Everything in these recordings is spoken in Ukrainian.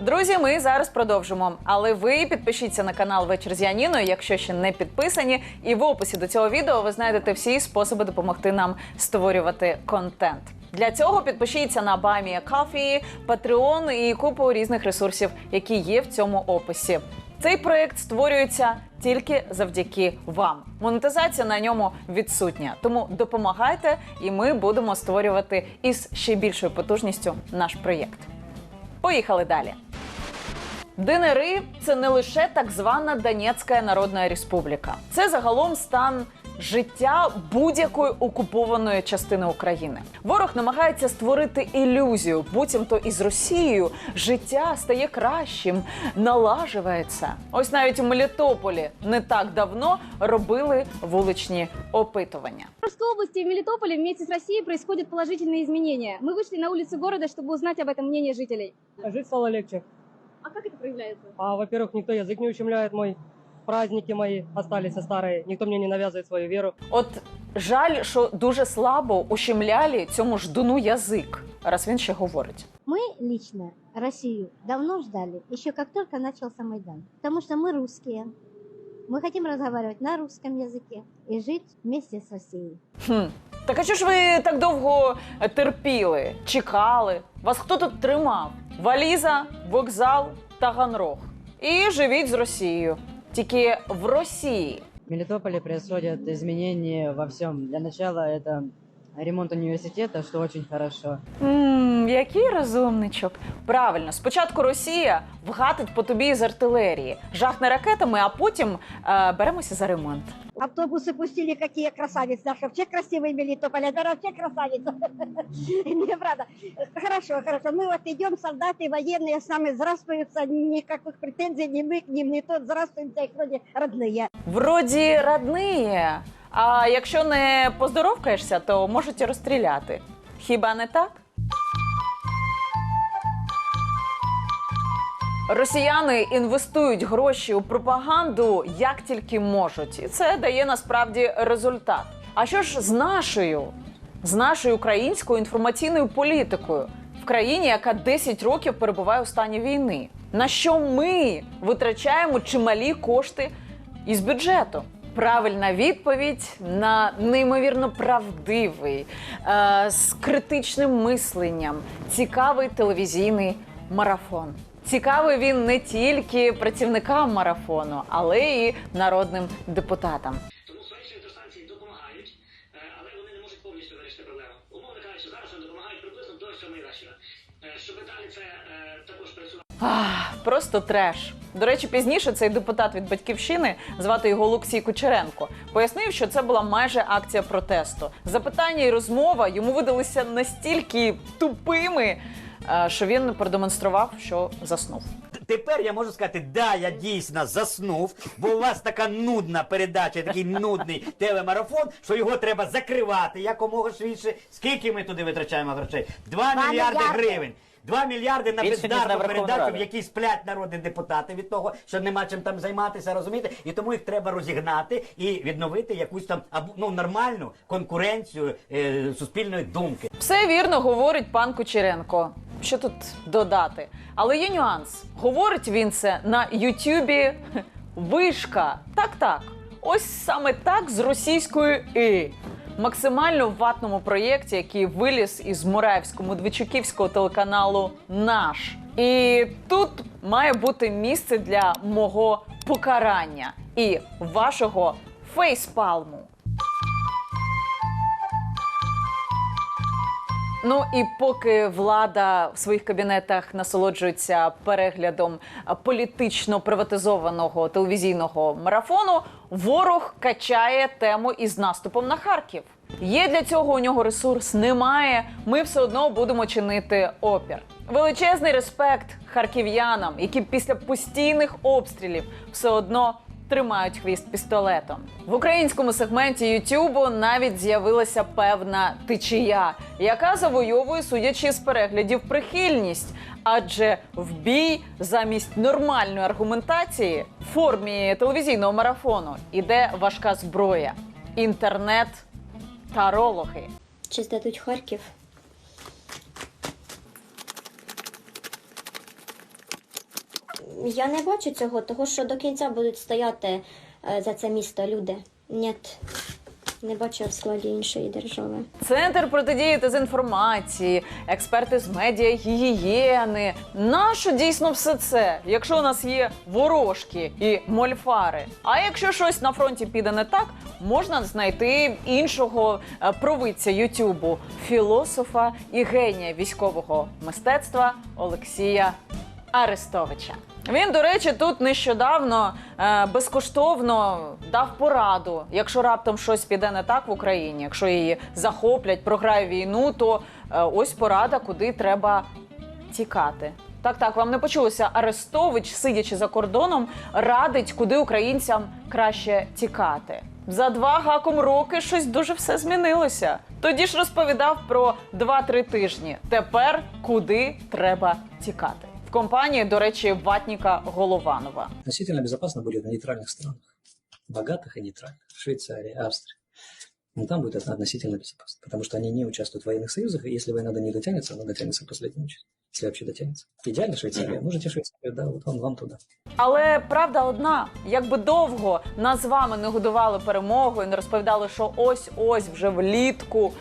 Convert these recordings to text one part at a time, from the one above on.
Друзі, ми зараз продовжимо. Але ви підпишіться на канал Вечір з Яніною, якщо ще не підписані. І в описі до цього відео ви знайдете всі способи допомогти нам створювати контент. Для цього підпишіться на Баймія Coffee, Patreon і купу різних ресурсів, які є в цьому описі. Цей проект створюється тільки завдяки вам. Монетизація на ньому відсутня. Тому допомагайте, і ми будемо створювати із ще більшою потужністю наш проєкт. Поїхали далі. ДНРи це не лише так звана Донецька Народна Республіка. Це загалом стан життя будь-якої окупованої частини України. Ворог намагається створити ілюзію, буцімто із Росією життя стає кращим, налажується. Ось навіть у Мелітополі не так давно робили вуличні опитування. В Курской области и в Мелитополе вместе с Россией происходят положительные изменения. Мы вышли на улицы города, чтобы узнать об этом мнение жителей. Жить стало легче. А как это проявляется? А, во-первых, никто язык не ущемляет мой. Праздники мои остались старые. Никто мне не навязывает свою веру. От жаль, що дуже слабо ущемляли цьому ждуну язик, раз він ще говорить. Мы лично Россию давно ждали, еще как только начался Майдан. Потому что мы русские. Мы хотим разговаривать на русском языке и жить вместе с Россией. Хм. Так а чого ж ви так довго терпіли, чекали? Вас хто тут тримав? Валіза, вокзал, Таганрог. І живіть з Росією. Тільки в Росії. В Мелітополі происходят изменения во всем. Для начала это ремонт университета, что очень хорошо. Ммм, який розумничок. Правильно, спочатку Росія вгатить по тобі з артилерії, жахне ракетами, а потім е, беремося за ремонт. Автобусы пустили, какие красавицы. Наши вообще красивые Мелитополь, это вообще красавица. Не, правда. Хорошо, хорошо. Мы вот идем, солдаты, военные с нами здравствуются, никаких претензий ни мы к ним, ни тот здравствуемся, их вроде родные. Вроді родниє. А якщо не поздоровкаєшся, то можуть розстріляти. Хіба не так? Росіяни інвестують гроші у пропаганду як тільки можуть, і це дає насправді результат. А що ж з нашою, з нашою українською інформаційною політикою в країні, яка 10 років перебуває у стані війни? На що ми витрачаємо чималі кошти із бюджету? Правильна відповідь на неймовірно правдивий, е, з критичним мисленням, цікавий телевізійний марафон. Цікавий він не тільки працівникам марафону, але і народним депутатам. Тому сонячні електростанції допомагають, е, але вони не можуть повністю вирішити проблему. Умовно зараз допомагають приблизно до 7 вечора. Е, Щоб далі це е, також працювало. Ах, просто треш. До речі, пізніше цей депутат від батьківщини, звати його Олексій Кучеренко, пояснив, що це була майже акція протесту. Запитання і розмова йому видалися настільки тупими, е, що він продемонстрував, що заснув. Тепер я можу сказати, да, я дійсно заснув, бо у вас така нудна передача, такий нудний телемарафон, що його треба закривати якомога швидше. Скільки ми туди витрачаємо грошей? Два мільярди. гривень. Два мільярди на бездарну передачу, Раду. в якій сплять народні депутати від того, що нема чим там займатися, розумієте? І тому їх треба розігнати і відновити якусь там або, ну, нормальну конкуренцію е, суспільної думки. Все вірно говорить пан Кучеренко. Що тут додати? Але є нюанс. Говорить він це на Ютюбі вишка. Так, так. Ось саме так з російською і. Максимально ватному проєкті, який виліз із Мураївсько-Медведчуківського телеканалу Наш. І тут має бути місце для мого покарання і вашого фейспалму. Ну і поки влада в своїх кабінетах насолоджується переглядом політично приватизованого телевізійного марафону, ворог качає тему із наступом на Харків. Є для цього у нього ресурс, немає. Ми все одно будемо чинити опір. Величезний респект харків'янам, які після постійних обстрілів все одно тримають хвіст пістолетом. В українському сегменті Ютубу навіть з'явилася певна течія, яка завойовує, судячи з переглядів, прихильність. Адже в бій замість нормальної аргументації в формі телевізійного марафону іде важка зброя, інтернет, тарологи. Чи здадуть Харків? Я не бачу цього, тому що до кінця будуть стояти е, за це місто люди. Ні, не бачу в складі іншої держави. Центр протидії дезінформації, експерти з медіа гігієни. Нащо дійсно все це? Якщо у нас є ворожки і мольфари. А якщо щось на фронті піде не так, можна знайти іншого е, провидця Ютубу, філософа і генія військового мистецтва Олексія Арестовича. Він, до речі, тут нещодавно е, безкоштовно дав пораду. Якщо раптом щось піде не так в Україні, якщо її захоплять, програє війну, то е, ось порада, куди треба тікати. Так, так, вам не почулося. Арестович, сидячи за кордоном, радить, куди українцям краще тікати. За два гаком роки щось дуже все змінилося. Тоді ж розповідав про 2-3 тижні. Тепер куди треба тікати В компанії, до речі, ватніка Голованова. Относительно безопасно будет в нейтральных странах. Богатых и нейтральных. Швейцария, Австрия. Но там будет это относительно безопасно. Потому что они не участвуют в военных союзах, и если война до них дотянется, она дотянется в последнюю очередь. Если вообще дотянется. Идеально Швейцария. Можете Швейцарию, да, вот вам, вам туда. Але правда одна: якби довго нас з вами не годували перемогою, не розповідали, що ось ось вже влітку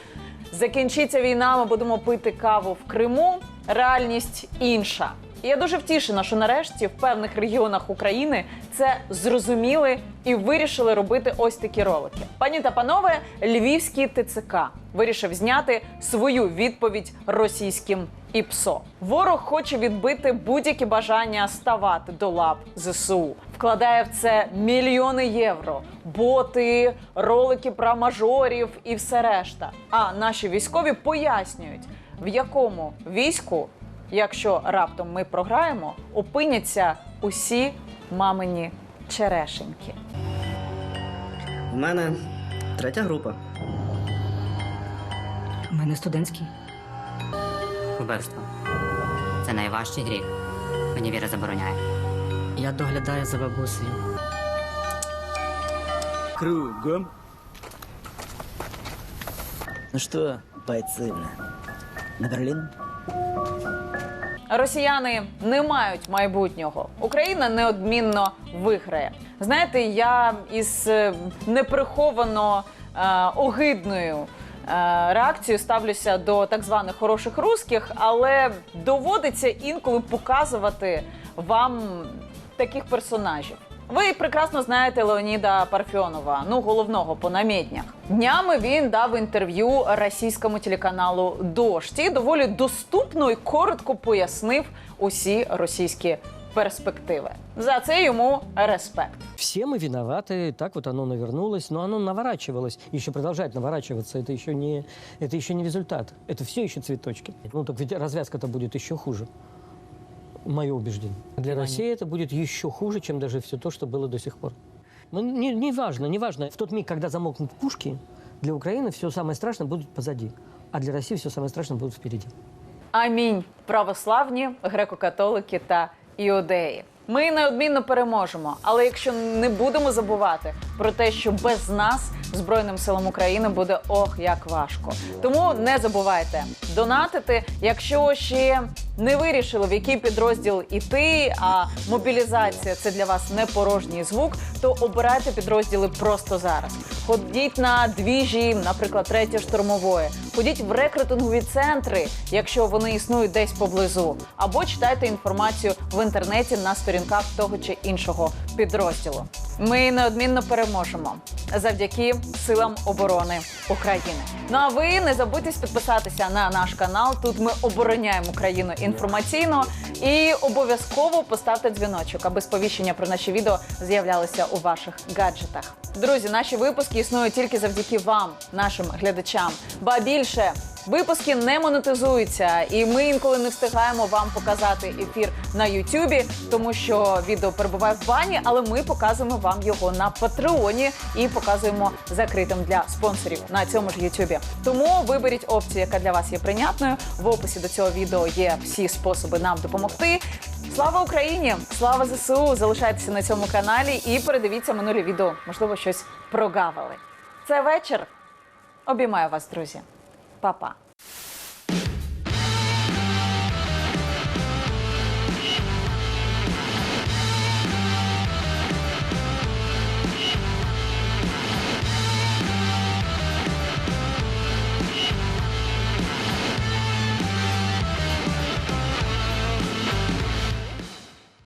закінчиться війна, ми будемо пити каву в Криму. Реальність інша. І я дуже втішена, що нарешті в певних регіонах України це зрозуміли і вирішили робити ось такі ролики. Пані та панове, львівський ТЦК вирішив зняти свою відповідь російським ІПСО. Ворог хоче відбити будь-які бажання ставати до лап ЗСУ. Вкладає в це мільйони євро, боти, ролики про мажорів і все решта. А наші військові пояснюють, в якому війську, якщо раптом ми програємо, опиняться усі мамині черешеньки. У мене третя група. У мене студентський. Вбивство. Це найважчий гріх. Мені віра забороняє. Я доглядаю за бабусею. Кругом. Ну що, бойці, на Берлін? Росіяни не мають майбутнього. Україна неодмінно виграє. Знаєте, я із е, неприховано е, огидною е, реакцією ставлюся до так званих хороших русських, але доводиться інколи показувати вам таких персонажів. Ви прекрасно знаєте Леоніда Парфьонова, ну головного по намєднях. Днями він дав інтерв'ю російському телеканалу Дождь і доволі доступно і коротко пояснив усі російські перспективи. За це йому респект. Все мы виноваты, так вот оно навернулось, но оно наворачивалось, еще продолжает наворачиваться. Это еще не, это еще не результат, это все еще цветочки. Ну так ведь развязка-то будет еще хуже. Мое убеждение. Для России это будет еще хуже, чем даже все то, что было до сих пор. Ну, не, не важно, не важно. В тот миг, когда замолкнут пушки, для Украины все самое страшное будет позади, а для России все самое страшное будет впереди. Амінь. Православні, греко-католики та іудеї. Ми неодмінно переможемо, але якщо не будемо забувати про те, що без нас Збройним силам України буде ох як важко. Тому не забувайте донатити, якщо ще не вирішили, в який підрозділ іти, а мобілізація це для вас не порожній звук, то обирайте підрозділи просто зараз. Ходіть на двіжі, наприклад, третє штурмової. Ходіть в рекрутингові центри, якщо вони існують десь поблизу, або читайте інформацію в інтернеті на сторінках того чи іншого підрозділу. Ми неодмінно переможемо завдяки силам оборони України. Ну а ви не забудьте підписатися на наш канал. Тут ми обороняємо Україну інформаційно і обов'язково поставте дзвіночок, аби сповіщення про наші відео з'являлися у ваших гаджетах. Друзі, наші випуски існують тільки завдяки вам, нашим глядачам. Ба більше. Випуски не монетизуються, і ми інколи не встигаємо вам показати ефір на Ютубі, тому що відео перебуває в бані, але ми показуємо вам його на Патреоні і показуємо закритим для спонсорів на цьому ж Ютубі. Тому виберіть опцію, яка для вас є прийнятною. В описі до цього відео є всі способи нам допомогти. Слава Україні! Слава ЗСУ! Залишайтеся на цьому каналі і передивіться минулі відео. Можливо, щось прогавили. Це вечір. Обіймаю вас, друзі. papá.